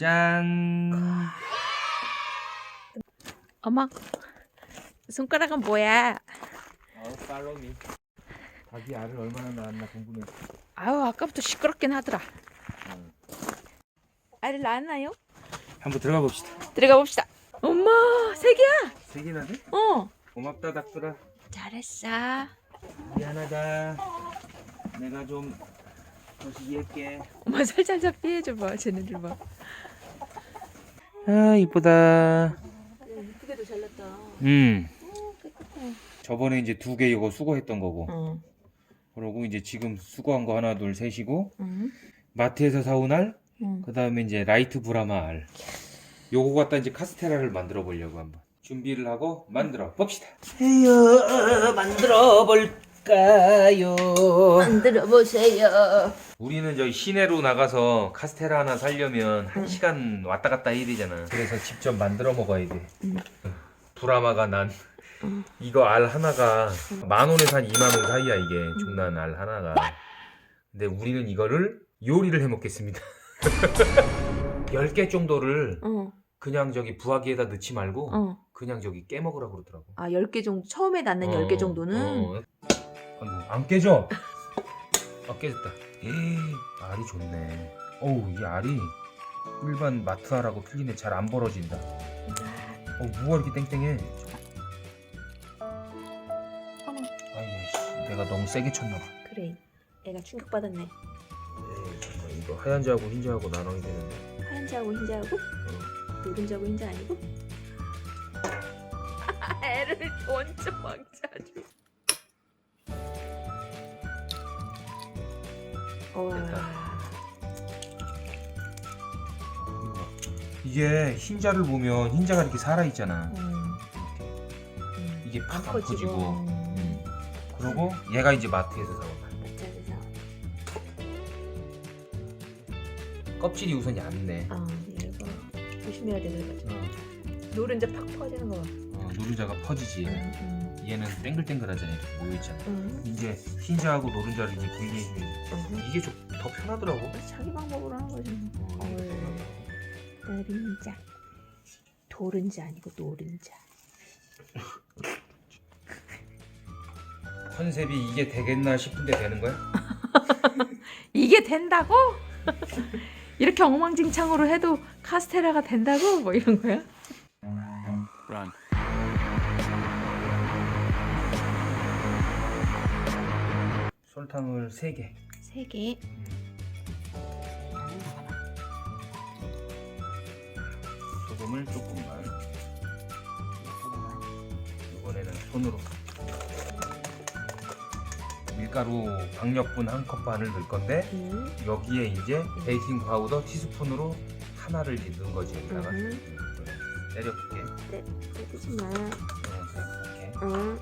짠. 어머 손가락은 뭐야? 어, 팔로미. 닭이 알을 얼마나 낳았나 궁금해. 아유 아까부터 시끄럽긴 하더라. 어. 알을 낳았나요? 한번 들어가 봅시다. 들어가 봅시다. 엄마 세 개야. 세 개나 돼? 어 고맙다 닭들아. 잘했어. 미안하다. 내가 좀 거시기 할게. 엄마 살살살 피해줘 봐 쟤네들 봐. 아 이쁘다. 이쁘게도 잘났다. 음. 저번에 이제 두 개 이거 수거했던 거고. 어. 그러고 이제 지금 수거한 거 하나 둘 셋이고 응. 마트에서 사온 알. 응. 그 다음에 이제 라이트 브라마 알. 요거 갖다 이제 카스테라를 만들어 보려고 한번 준비를 하고 만들어 봅시다. 에요 만들어 볼 까요? 만들어 보세요. 우리는 저기 시내로 나가서 카스테라 하나 사려면 한 시간 왔다 갔다 해야 되잖아. 그래서 직접 만들어 먹어야 돼. 응. 브라마가 난 응. 이거 알 하나가 만 원에서 한 2만 원 사이야 이게 중난 알 하나가. 근데 우리는 이거를 요리를 해 먹겠습니다. 10개 정도를 어. 그냥 저기 부화기에다 넣지 말고 어. 그냥 저기 깨 먹으라고 그러더라고. 아 10개 정도 처음에 낳는 어, 10개 정도는 어. 아이고, 안 깨져. 아 깨졌다. 에이, 알이 좋네. 어우 이 알이 일반 마트 알하고 틀리네. 잘 안 벌어진다. 어 뭐가 이렇게 땡땡해? 아이씨, 내가 너무 세게 쳤나 봐. 그래 애가 충격받았네. 에이, 정말 이거 하얀 자하고 흰 자하고 나눠야 되는데. 하얀 자하고 흰 자하고 어. 노른 자하고 흰 자 아니고? 애를 원점 왕자 주. 이게 흰자를 보면 흰자가 이렇게 살아 있잖아. 음. 음. 이게 팍 안 커지고. 음. 그리고 얘가 이제 마트에서 사온 알. 맞자에서. 껍질이 우선 얇네. 아 이거 조심해야 돼 그래가지고. 어, 노른자 팍 퍼지는 거 봐. 어, 노른자가 퍼지지. 음. 얘는 땡글땡글하잖아. 이렇게 모여있잖아. 음. 이제 흰자하고 노른자를 이제 분리해 주면 음. 이게 좀 더 편하더라고. 자기 방법으로 하는 거지. 뭐. 어, 어, 노른자. 도른자 아니고 노른자. 컨셉이 이게 되겠나 싶은데 되는 거야? 이게 된다고? 이렇게 엉망진창으로 해도 카스테라가 된다고? 뭐 이런 거야? Run. 설탕을 3개. 세 개. 소금을 조금만. 이번에는 손으로. 밀가루 강력분 한 컵 반을 넣을 건데 음. 여기에 이제 베이킹 파우더 티스푼으로 하나를 넣은 거지 여기다가 음. 내려볼게. 네, 해주지 마. 이렇게. 응.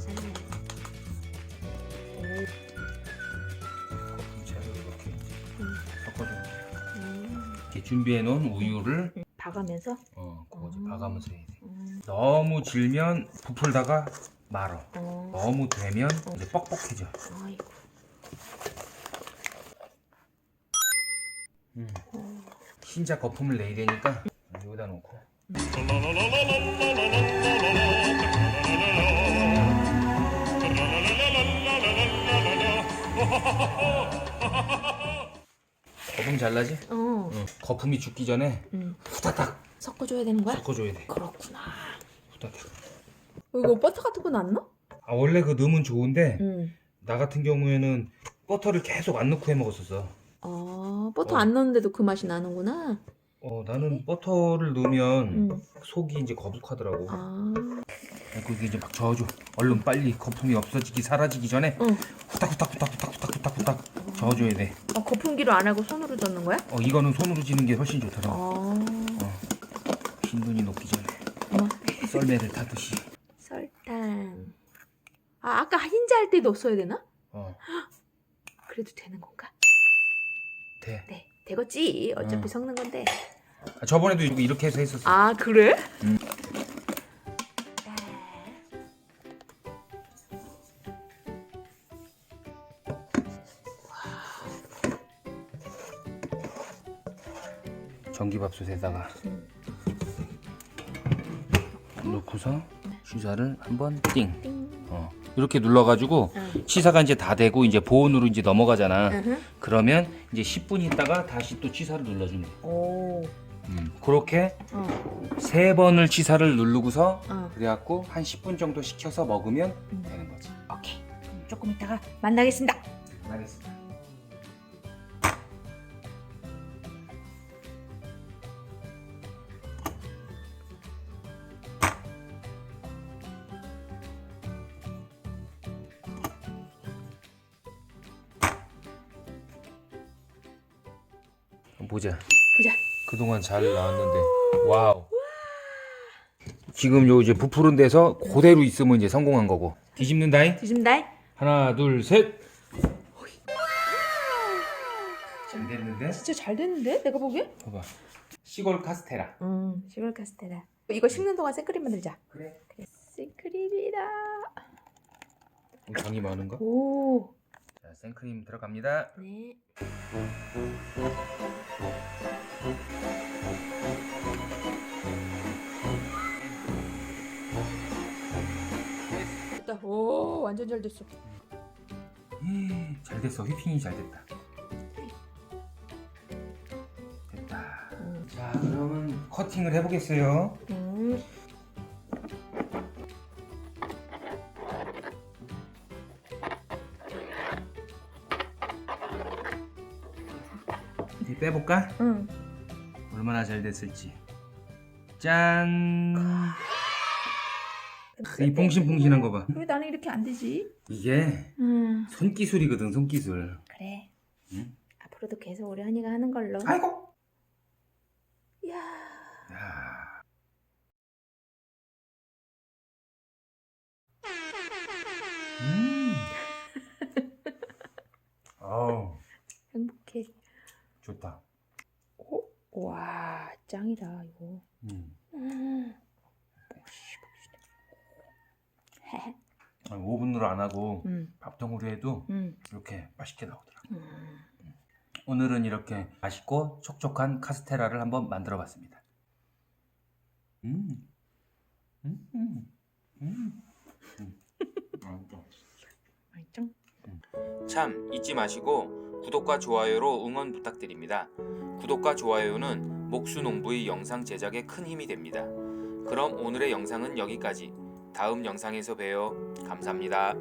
살살. 네. 준비해 놓은 우유를 봐가면서. 어 그거 좀 음. 봐가면서 해야 돼. 음. 너무 질면 부풀다가 말어. 어. 너무 되면 이제 뻑뻑해져. 아이고. 음. 어. 흰자 거품을 내야 되니까 여기다 놓고. 거품 잘 나지? 어. 응. 거품이 죽기 전에 음. 후다닥 섞어줘야 되는 거야? 섞어줘야 돼. 그렇구나. 후다닥. 어, 이거 버터 같은 건 안 넣어? 아 원래 그 넣으면 좋은데 응. 나 같은 경우에는 버터를 계속 안 넣고 해 먹었었어. 아, 버터 어. 안 넣는데도 그 맛이 나는구나. 어 나는 버터를 넣으면 응. 속이 이제 거북하더라고. 아. 그게 이제 막 저어줘. 얼른 빨리 거품이 없어지기 사라지기 전에 응. 후딱 후딱 후딱 후딱 후딱 후딱 저어줘야 돼. 어, 거품기로 안 하고 손으로 젓는 거야? 어 이거는 손으로 지는 게 훨씬 좋더라고. 아. 흰 눈이 녹기 전에 어머. 썰매를 타듯이. 설탕. 아, 아까 흰자 할 때 넣었어야 되나? 어 그래도 되는 건가? 돼. 네. 되겠지. 어차피 응. 섞는 건데. 아, 저번에도 이렇게- 해서 했었어. 아, 그래? 응. 음. 넣고서 주사를 한번 띵. 띵. 어. 이렇게 눌러가지고 응. 치사가 이제 다 되고 이제 보온으로 이제 넘어가잖아. 으흠. 그러면 이제 10분 있다가 다시 또 치사를 눌러주면 돼. 오. 음. 그렇게 어. 세 번을 치사를 누르고서 어. 그래갖고 한 10분 정도 식혀서 먹으면 음. 되는 거지. 오케이. 조금 이따가 만나겠습니다. 알겠습니다. 보자. 보자. 그동안 잘 나왔는데 와우. 지금 요 이제 부풀은 데서 그대로 있으면 이제 성공한 거고. 뒤집는다잉. 뒤집니다. 하나 둘 셋. 잘 됐는데? 진짜 잘 됐는데? 내가 보기에? 봐봐. 시골 카스테라. 음, 시골 카스테라. 이거 식는 동안 생크림 만들자. 그래. 그래. 생크림이다. 장이 많은가? 오. 자, 생크림 들어갑니다. 네. 됐다. 오, 완전 잘 됐어. 음, 잘 됐어. 휘핑이 잘 됐다. 됐다. 음. 자, 그러면 커팅을 해보겠어요. 음. 빼볼까? 응. 얼마나 잘 됐을지. 짠. 이 퐁신퐁신한 거 봐. 왜 나는 이렇게 안 되지? 이게 음. 손기술이거든, 손기술. 그래. 응? 앞으로도 계속 우리 한이가 하는 걸로. 아이고. 야. 야. 음. 아우, 행복해. 좋다. 오, 와, 짱이다 이거. 음. 음. 아니, 오븐으로 안 하고 음, 밥통으로 해도 음, 이렇게 맛있게 나오더라. 음. 오늘은 이렇게 맛있고 촉촉한 카스테라를 한번 만들어 봤습니다. 음. 음. 음. 음. 음. 맛있죠? 참 잊지 마시고 구독과 좋아요로 응원 부탁드립니다. 구독과 좋아요는 목수농부의 영상 제작에 큰 힘이 됩니다. 그럼 오늘의 영상은 여기까지. 다음 영상에서 봬요. 감사합니다.